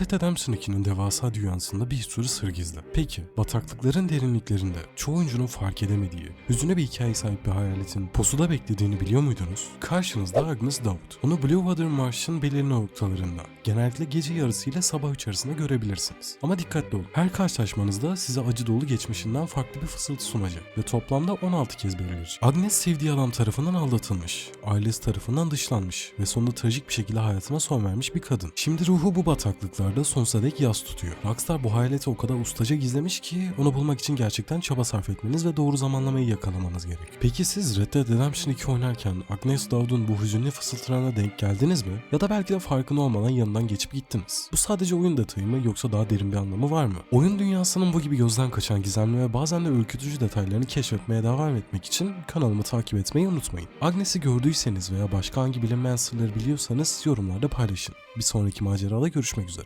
Redemption 2'nin devasa dünyasında bir sürü sır gizli. Peki, bataklıkların derinliklerinde çoğu oyuncunun fark edemediği, hüzüne bir hikaye sahip bir hayaletin pusuda beklediğini biliyor muydunuz? Karşınızda Agnes Daud. Onu Bluewater Marsh'ın belirli noktalarında, genellikle gece yarısı ile sabah üç arasında görebilirsiniz. Ama dikkatli olun. Her karşılaşmanızda size acı dolu geçmişinden farklı bir fısıltı sunacak ve toplamda 16 kez belirleyecek. Agnes sevdiği adam tarafından aldatılmış, ailesi tarafından dışlanmış ve sonunda trajik bir şekilde hayatına son vermiş bir kadın. Şimdi ruhu bu bataklıklarda sonsuza dek yas tutuyor. Rockstar bu hayaleti o kadar ustaca gizlemiş ki onu bulmak için gerçekten çaba sarf etmeniz ve doğru zamanlamayı yakalamanız gerek. Peki siz Red Dead Redemption 2 oynarken Agnes Daud'un bu hüzünlü fısıltılarına denk geldiniz mi? Ya da belki de farkında olmadan yanından geçip gittiniz. Bu sadece oyun detayı mı yoksa daha derin bir anlamı var mı? Oyun dünyasının bu gibi gözden kaçan gizemli ve bazen de ürkütücü detaylarını keşfetmeye devam etmek için kanalımı takip etmeyi unutmayın. Agnes'i gördüyseniz veya başka hangi bilinmeyen sırları biliyorsanız yorumlarda paylaşın. Bir sonraki macerada görüşmek üzere.